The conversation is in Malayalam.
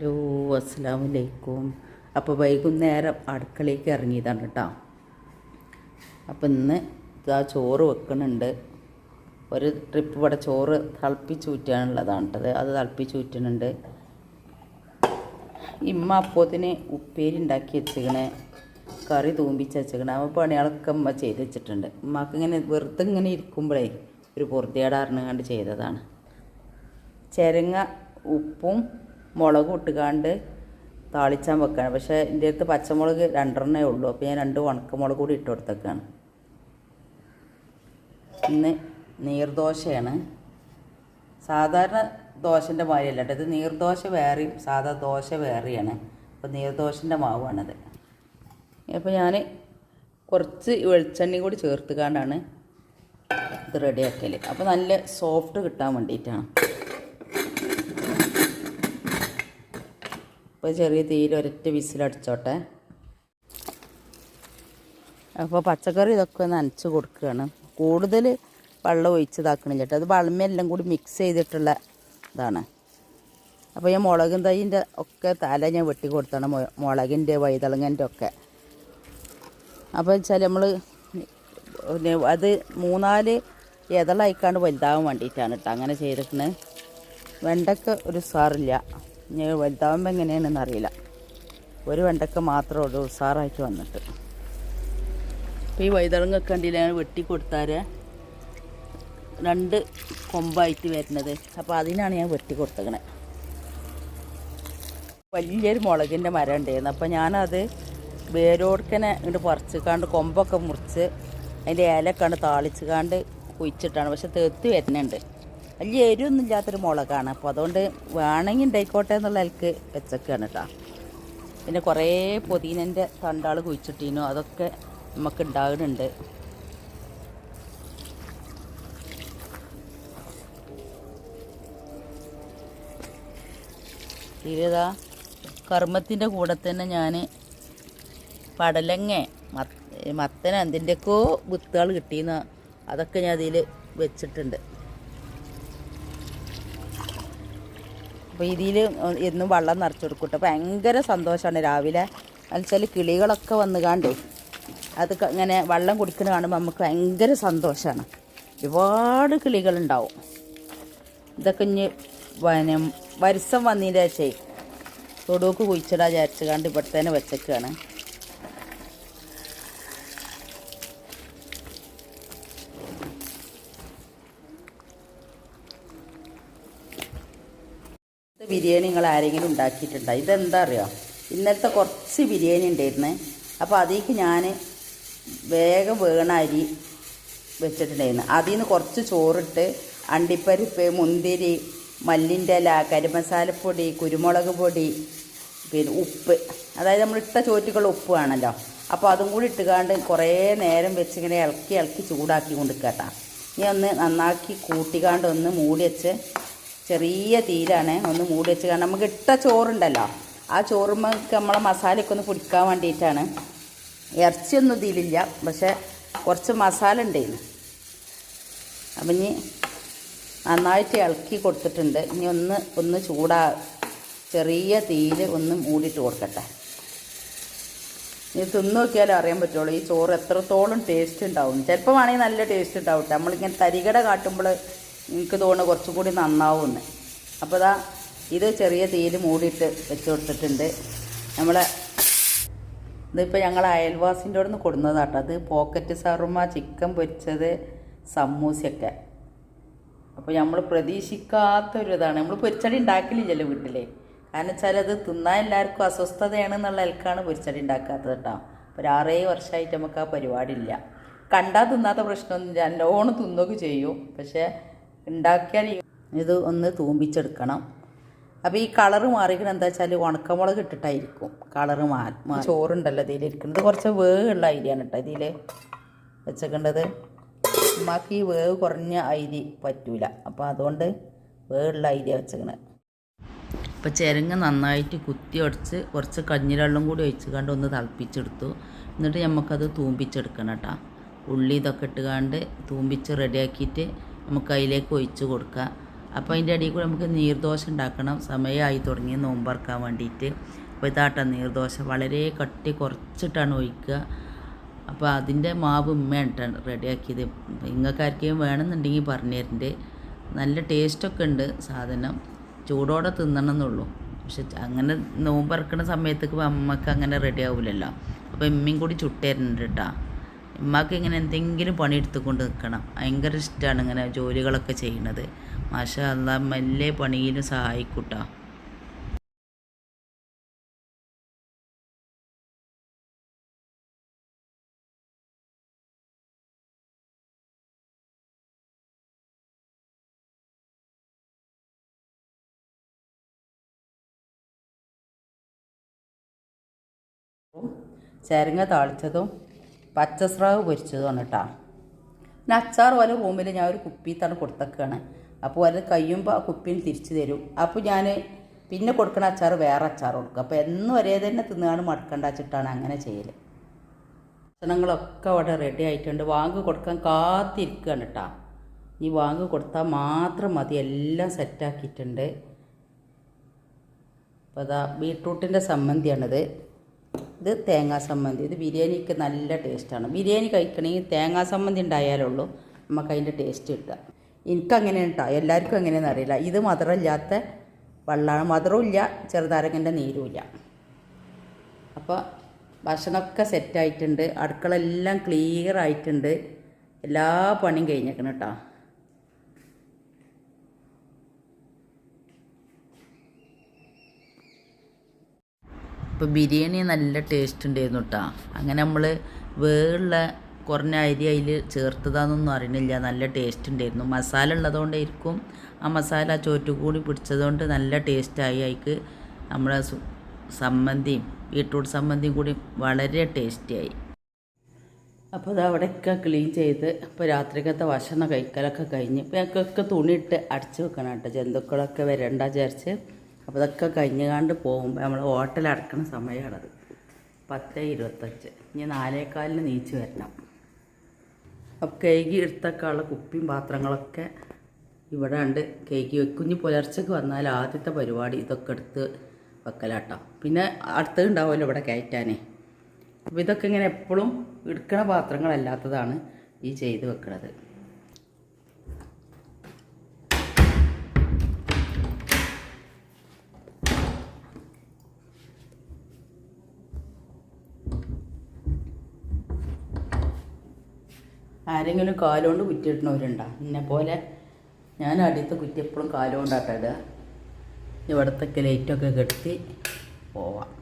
ഹലോ അസ്സാം വലൈക്കും അപ്പോൾ വൈകുന്നേരം അടുക്കളയ്ക്ക് ഇറങ്ങിയതാണ് കേട്ടോ അപ്പം ഇന്ന് ഇതാ ചോറ് വെക്കുന്നുണ്ട് ഒരു ട്രിപ്പ് ഇവിടെ ചോറ് തിളപ്പിച്ച് ഊറ്റാനുള്ളതാണ് കേട്ടത് അത് തിളപ്പിച്ച് ഊറ്റുന്നുണ്ട് ഇമ്മ അപ്പോത്തിന് ഉപ്പേരി ഉണ്ടാക്കി വെച്ചിക്കണേ. കറി തൂമ്പിച്ച് വെച്ചിക്കണേ. അപ്പോൾ പണികളൊക്കെ ഉമ്മ ചെയ്ത് വെച്ചിട്ടുണ്ട്. ഉമ്മക്ക് ഇങ്ങനെ വെറുതെ ഇങ്ങനെ ഇരിക്കുമ്പോഴേ ഒരു പൊറുതിയാടാറിന് കണ്ട് ചെയ്തതാണ്. ചെരങ്ങ ഉപ്പും മുളകും ഇട്ടുകാണ്ട് താളിച്ചാൻ വെക്കാണ്. പക്ഷേ എന്റെ അടുത്ത് പച്ചമുളക് രണ്ടെണ്ണേ ഉള്ളൂ. അപ്പോൾ ഞാൻ രണ്ട് ഉണക്കമുളക് കൂടി ഇട്ട് കൊടുത്തേക്കാണ്. ഇന്ന് നീർദോശയാണ്. സാധാരണ ദോശന്റെ മാതിരിയല്ല കേട്ടോ. ഇത് നീർദോശ വേറെയും സാധാ ദോശ വേറെയാണ്. അപ്പോൾ നീർദോശന്റെ മാവാണത്. അപ്പോൾ ഞാൻ കുറച്ച് വെളിച്ചെണ്ണി കൂടി ചേർത്തുകാണ്ടാണ് ഇത് റെഡിയാക്കൽ അപ്പോൾ നല്ല സോഫ്റ്റ് കിട്ടാൻ വേണ്ടിയിട്ടാണ്. അപ്പോൾ ചെറിയ തീയിൽ ഒരൊറ്റ വിസിലടിച്ചോട്ടെ അപ്പോൾ പച്ചക്കറി ഇതൊക്കെ നനച്ച് കൊടുക്കുകയാണ്. കൂടുതൽ വെള്ളം ഒഴിച്ചതാക്കണില്ല കേട്ടോ. അത് വളമെല്ലാം കൂടി മിക്സ് ചെയ്തിട്ടുള്ള ഇതാണ്. അപ്പോൾ ഞാൻ മുളകും തൈന്റെ ഒക്കെ തല ഞാൻ വെട്ടി കൊടുത്താണ്. മുളകിന്റെ വൈതളങ്ങന്റെ ഒക്കെ. അപ്പോൾ വെച്ചാൽ നമ്മൾ പിന്നെ അത് മൂന്നാൽ ഇതളായിക്കാണ്ട് വലുതാവാൻ വേണ്ടിയിട്ടാണ് കേട്ടോ അങ്ങനെ ചെയ്തിട്ടുണ്ട് വെണ്ടക്ക ഒരു സാറില്ല. ഇനി വലുതാവുമ്പോൾ എങ്ങനെയാണെന്ന് അറിയില്ല. ഒരു വെണ്ടക്ക മാത്രമേ ഉള്ളൂ ഉസാറായിട്ട് വന്നിട്ട്. അപ്പോൾ ഈ വൈതളങ്ങൊക്കെ കണ്ടില്ല? ഞാൻ വെട്ടി കൊടുത്താൽ രണ്ട് കൊമ്പായിട്ട് വരുന്നത്. അപ്പോൾ അതിനാണ് ഞാൻ വെട്ടി കൊടുത്തേക്കണേ. വലിയൊരു മുളകിന്റെ മരം ഉണ്ടായിരുന്നു. അപ്പോൾ ഞാനത് വേരോടുക്കനെ ഇങ്ങോട്ട് പറിച്ചിക്കാണ്ട് കൊമ്പൊക്കെ മുറിച്ച് അതിന്റെ ഇലക്കാണ്ട് താളിച്ചുകാണ്ട് കുഴിച്ചിട്ടാണ്. പക്ഷെ തെത്ത് വരുന്നുണ്ട്. വലിയ എരിവൊന്നും ഇല്ലാത്തൊരു മുളകാണ്. അപ്പോൾ അതുകൊണ്ട് വേണമെങ്കിൽ ഉണ്ടായിക്കോട്ടെ എന്നുള്ള നിലയ്ക്ക് വെച്ചൊക്കെയാണ് കേട്ടോ പിന്നെ കുറേ പൊതീനന്റെ തണ്ടാൾ കുഴിച്ചിട്ടീനു. അതൊക്കെ നമുക്ക് ഉണ്ടാകുന്നുണ്ട് ഇതാ കർമ്മത്തിന്റെ കൂടെ തന്നെ ഞാൻ പടലങ്ങ മത്ത മത്തന എന്തിന്റെയൊക്കെയോ വിത്തുകൾ കിട്ടിയെന്ന് അതൊക്കെ ഞാൻ അതിൽ വെച്ചിട്ടുണ്ട്. അപ്പോൾ ഇതിൽ എന്നും വെള്ളം നിറച്ച് കൊടുക്കും കേട്ടോ. ഭയങ്കര സന്തോഷമാണ് രാവിലെ. എന്നുവെച്ചാൽ കിളികളൊക്കെ വന്ന് കാണ്ടേ അത് ഇങ്ങനെ വെള്ളം കുടിക്കുന്ന കാണുമ്പോൾ നമുക്ക് ഭയങ്കര സന്തോഷമാണ് ഒരുപാട് കിളികളുണ്ടാവും. ഇതൊക്കെ ഇനി പിന്നെ വരിസം വന്നതിന്റെ ചേച്ചി തൊടുവൊക്കെ കുഴിച്ചിടാൻ വിചാരിച്ചു കണ്ട് ഇവിടെ തന്നെ വെച്ചേക്കാണ്. ബിരിയാണി നിങ്ങൾ ആരെങ്കിലും ഉണ്ടാക്കിയിട്ടുണ്ടോ? ഇതെന്താ അറിയോ? ഇന്നലത്തെ കുറച്ച് ബിരിയാണി ഉണ്ടായിരുന്നേ. അപ്പോൾ അതിലേക്ക് ഞാൻ വേഗം വേണ അരി വെച്ചിട്ടുണ്ടായിരുന്നു. അതിൽ നിന്ന് കുറച്ച് ചോറിട്ട് അണ്ടിപ്പരിപ്പ് മുന്തിരി മല്ലിന്റെ ഇല കരിമസാലപ്പൊടി കുരുമുളക് പൊടി പിന്നെ ഉപ്പ്. അതായത് നമ്മൾ ഇട്ട ചോറ്റുകൾ ഉപ്പ് വേണമല്ലോ. അപ്പോൾ അതും കൂടി ഇട്ടുകാണ്ട് കുറേ നേരം വെച്ച് ഇങ്ങനെ ഇളക്കി ഇളക്കി ചൂടാക്കി കൊണ്ടിരിക്കട്ടാ ഇനി ഒന്ന് നന്നാക്കി കൂട്ടിക്കാണ്ട് ഒന്ന് മൂടി വെച്ച് ചെറിയ തീയിലാണ് ഒന്ന് മൂടി വെച്ച് കാരണം നമുക്ക് ഇട്ട ചോറുണ്ടല്ലോ. ആ ചോറുമ്മക്ക് നമ്മളെ മസാലയൊക്കെ ഒന്ന് പിടിക്കാൻ വേണ്ടിയിട്ടാണ്. ഇറച്ചിയൊന്നും ഇതിലില്ല. പക്ഷേ കുറച്ച് മസാല ഉണ്ടായിരുന്നു അപ്പം ഇനി നന്നായിട്ട് ഇളക്കി കൊടുത്തിട്ടുണ്ട്. ഇനി ഒന്ന് ഒന്ന് ചൂടാ ചെറിയ തീയിൽ ഒന്ന് മൂടിയിട്ട് കൊടുക്കട്ടെ. ഇനി തിന്ന് നോക്കിയാലേ അറിയാൻ പറ്റുള്ളൂ. ഈ ചോറ് എത്രത്തോളം ടേസ്റ്റ് ഉണ്ടാവും. ചിലപ്പോൾ വേണമെങ്കിൽ നല്ല ടേസ്റ്റ് ഉണ്ടാവും കേട്ടോ നമ്മളിങ്ങനെ തരികട കാട്ടുമ്പോൾ എനിക്ക് തോന്നുന്നു കുറച്ചും കൂടി നന്നാവുമെന്ന്. അപ്പോൾ ഇതാ ഇത് ചെറിയ തീയിൽ മൂടിയിട്ട് വെച്ച് കൊടുത്തിട്ടുണ്ട്. നമ്മളെ ഇതിപ്പോൾ ഞങ്ങൾ അയൽവാസിന്റെ അവിടെ നിന്ന് കൊടുന്നതാട്ടോ അത് പോക്കറ്റ് സർമ്മ ചിക്കൻ പൊരിച്ചത് സമൂസയൊക്കെ. അപ്പോൾ നമ്മൾ പ്രതീക്ഷിക്കാത്തൊരു ഇതാണ് നമ്മൾ പൊരിച്ചടി ഉണ്ടാക്കലില്ലല്ലോ വീട്ടിൽ കാരണം വെച്ചാൽ അത് തിന്നാൻ എല്ലാവർക്കും അസ്വസ്ഥതയാണെന്നുള്ള നിലക്കാണ് പൊരിച്ചടി ഉണ്ടാക്കാത്തത് കേട്ടോ. ഒരു ആറേഴ് വർഷമായിട്ട് നമുക്ക് ആ പരിപാടി ഇല്ല കണ്ടാൽ തിന്നാത്ത പ്രശ്നമൊന്നും നല്ലോണം തിന്നൊക്കെ ചെയ്യും. പക്ഷേ ഉണ്ടാക്കിയാൽ ഇത് ഒന്ന് തൂമ്പിച്ചെടുക്കണം. അപ്പോൾ ഈ കളറ് മാറിക്കണം എന്താ വെച്ചാൽ ഉണക്കമുളക് ഇട്ടിട്ടായിരിക്കും. കളറ് മാറി ചോറുണ്ടല്ലോ ഇതിലിരിക്കുന്നത് കുറച്ച് വേവുള്ള അരിയാണ് കേട്ടോ ഇതിൽ വെച്ചേക്കേണ്ടത്. ഉമ്മാക്ക് ഈ വേവ് കുറഞ്ഞ അരി പറ്റൂല. അപ്പോൾ അതുകൊണ്ട് വേവുള്ള അരിയാണ് വെച്ചേക്കണത് അപ്പോൾ ചിരങ്ങ് നന്നായിട്ട് കുത്തി ഒടിച്ച് കുറച്ച് കഞ്ഞിവെള്ളം കൂടി ഒഴിച്ച് കണ്ട് ഒന്ന് തിളപ്പിച്ചെടുത്തു. എന്നിട്ട് നമുക്കത് തൂമ്പിച്ചെടുക്കണം കേട്ടോ. ഉള്ളി ഇതൊക്കെ ഇട്ടുകാണ്ട് തൂമ്പിച്ച് റെഡിയാക്കിയിട്ട് നമുക്ക് അതിലേക്ക് ഒഴിച്ച് കൊടുക്കുക. അപ്പോൾ അതിന്റെ ഇടയിൽ കൂടെ നമുക്ക് നീർദോശ ഉണ്ടാക്കണം. സമയമായി തുടങ്ങി നോമ്പറക്കാൻ വേണ്ടിയിട്ട്. അപ്പോൾ ഇതാട്ട നീർദോശ. വളരെ കട്ടി കുറച്ചിട്ടാണ് ഒഴിക്കുക. അപ്പോൾ അതിന്റെ മാവ് ഉമ്മയാണ് റെഡിയാക്കിയത്. നിങ്ങൾക്കാർക്കും വേണമെന്നുണ്ടെങ്കിൽ പറഞ്ഞു തരുന്നുണ്ട് നല്ല ടേസ്റ്റൊക്കെ ഉണ്ട് സാധനം. ചൂടോടെ തിന്നണം എന്നുള്ളൂ പക്ഷെ അങ്ങനെ നോമ്പറക്കണ സമയത്തേക്ക് അമ്മയ്ക്ക് അങ്ങനെ റെഡി ആവില്ലല്ലോ അപ്പോൾ ഇമ്മയും കൂടി ചുട്ടേരുന്നുണ്ട് കേട്ടോ ഉമ്മാക്ക് ഇങ്ങനെ എന്തെങ്കിലും പണി കൊണ്ട് നിൽക്കണം ഭയങ്കര ഇഷ്ടമാണ് ഇങ്ങനെ ജോലികളൊക്കെ ചെയ്യുന്നത്. മാഷ അല്ലാ മെല്ലെ പണിയിലും സഹായിക്കൂട്ടോ. ചേരങ്ങ താളിച്ചതും പച്ചസ്രാവ് പൊരിച്ചത് കേട്ടോ പിന്നെ അച്ചാർ പോലെ റൂമിൽ ഞാൻ ഒരു കുപ്പിത്താണ് കൊടുത്തേക്കാണ്. അപ്പോൾ അത് കഴിയുമ്പോൾ ആ കുപ്പിയിൽ തിരിച്ചു തരും. അപ്പോൾ ഞാൻ പിന്നെ കൊടുക്കണ അച്ചാർ വേറെ അച്ചാർ കൊടുക്കും. അപ്പോൾ എന്നും ഒരേ തന്നെ തിന്നുകാണ് മടക്കണ്ട വെച്ചിട്ടാണ് അങ്ങനെ ചെയ്യൽ ഭക്ഷണങ്ങളൊക്കെ അവിടെ റെഡി ആയിട്ടുണ്ട്. വാങ്ങ് കൊടുക്കാൻ കാത്തിരിക്കുകയാണ് കേട്ടോ ഈ വാങ്ങ് കൊടുത്താൽ മാത്രം മതി. എല്ലാം സെറ്റാക്കിയിട്ടുണ്ട് അപ്പോൾ അതാ ബീട്രൂട്ടിന്റെ സമ്മന്തിയാണിത് ഇത് തേങ്ങാ സമ്മന്തി ഇത് ബിരിയാണിക്ക് നല്ല ടേസ്റ്റാണ്. ബിരിയാണി കഴിക്കണമെങ്കിൽ തേങ്ങാ സമ്മന്തി ഉണ്ടായാലുള്ളൂ നമുക്ക് അതിന്റെ ടേസ്റ്റ് കിട്ടുക. എനിക്കങ്ങനെ കേട്ടോ എല്ലാവർക്കും എങ്ങനെയാണെന്ന് അറിയില്ല. ഇത് മധുരമില്ലാത്ത വെള്ളമാണ് മധുരവും ഇല്ല ചെറുനാരങ്ങന്റെ നീരും ഇല്ല അപ്പോൾ ഭക്ഷണമൊക്കെ സെറ്റായിട്ടുണ്ട് അടുക്കള എല്ലാം ക്ലിയർ ആയിട്ടുണ്ട്. എല്ലാ പണിയും കഴിഞ്ഞേക്കണം കേട്ടോ ഇപ്പോൾ ബിരിയാണി നല്ല ടേസ്റ്റ് ഉണ്ടായിരുന്നു കേട്ടോ അങ്ങനെ നമ്മൾ വേറുള്ള കുറഞ്ഞ അരി അതിൽ ചേർത്തതാണെന്നൊന്നും അറിയുന്നില്ല നല്ല ടേസ്റ്റ് ഉണ്ടായിരുന്നു. മസാല ഉള്ളതുകൊണ്ടായിരിക്കും ആ മസാല ചോറ്റുകൂടി പിടിച്ചതുകൊണ്ട് നല്ല ടേസ്റ്റായി അതിക്ക് നമ്മുടെ സു- സമ്മന്തിയും ബീട്രൂട്ട് സമ്മന്തിയും കൂടി വളരെ ടേസ്റ്റിയായി അപ്പോൾ അത് അവിടെയൊക്കെ ക്ലീൻ ചെയ്ത് ഇപ്പോൾ രാത്രിക്കത്തെ ഭക്ഷണം കഴിക്കലൊക്കെ കഴിഞ്ഞ് ഇപ്പോൾ ഞങ്ങൾക്കൊക്കെ തുണിയിട്ട് അടച്ച് വെക്കണം കേട്ടോ ജന്തുക്കളൊക്കെ വരണ്ട വിചാരിച്ച് അപ്പോൾ ഇതൊക്കെ കഴിഞ്ഞുകാണ്ട് പോകുമ്പോൾ നമ്മൾ ഹോട്ടൽ അടക്കണ സമയമാണത് പത്ത് ഇരുപത്തഞ്ച്. ഇനി നാലേക്കാലിന് നീച്ച് വരണം. അപ്പോൾ കേക്ക് എടുത്തൊക്കെയുള്ള കുപ്പിയും പാത്രങ്ങളൊക്കെ ഇവിടെ ഉണ്ട് കേക്ക് വെക്കും ഇനി പുലർച്ചയ്ക്ക് വന്നാൽ ആദ്യത്തെ പരിപാടി ഇതൊക്കെ എടുത്ത് വെക്കലാട്ടോ. പിന്നെ അടുത്ത് ഉണ്ടാവുമല്ലോ ഇവിടെ കയറ്റാനേ. അപ്പോൾ ഇതൊക്കെ ഇങ്ങനെ എപ്പോഴും എടുക്കണ പാത്രങ്ങളല്ലാത്തതാണ് ഈ ചെയ്ത് വെക്കണത്. ആരെങ്കിലും കാലുകൊണ്ട് കുറ്റിയിടുന്നവരുണ്ടോ? എന്നെ പോലെ ഞാൻ അടിയത്തെ കുറ്റി എപ്പോഴും കാലുകൊണ്ടാട്ടോ ഇടുക. ഇവിടത്തൊക്കെ ലൈറ്റൊക്കെ കെട്ടി പോവാം.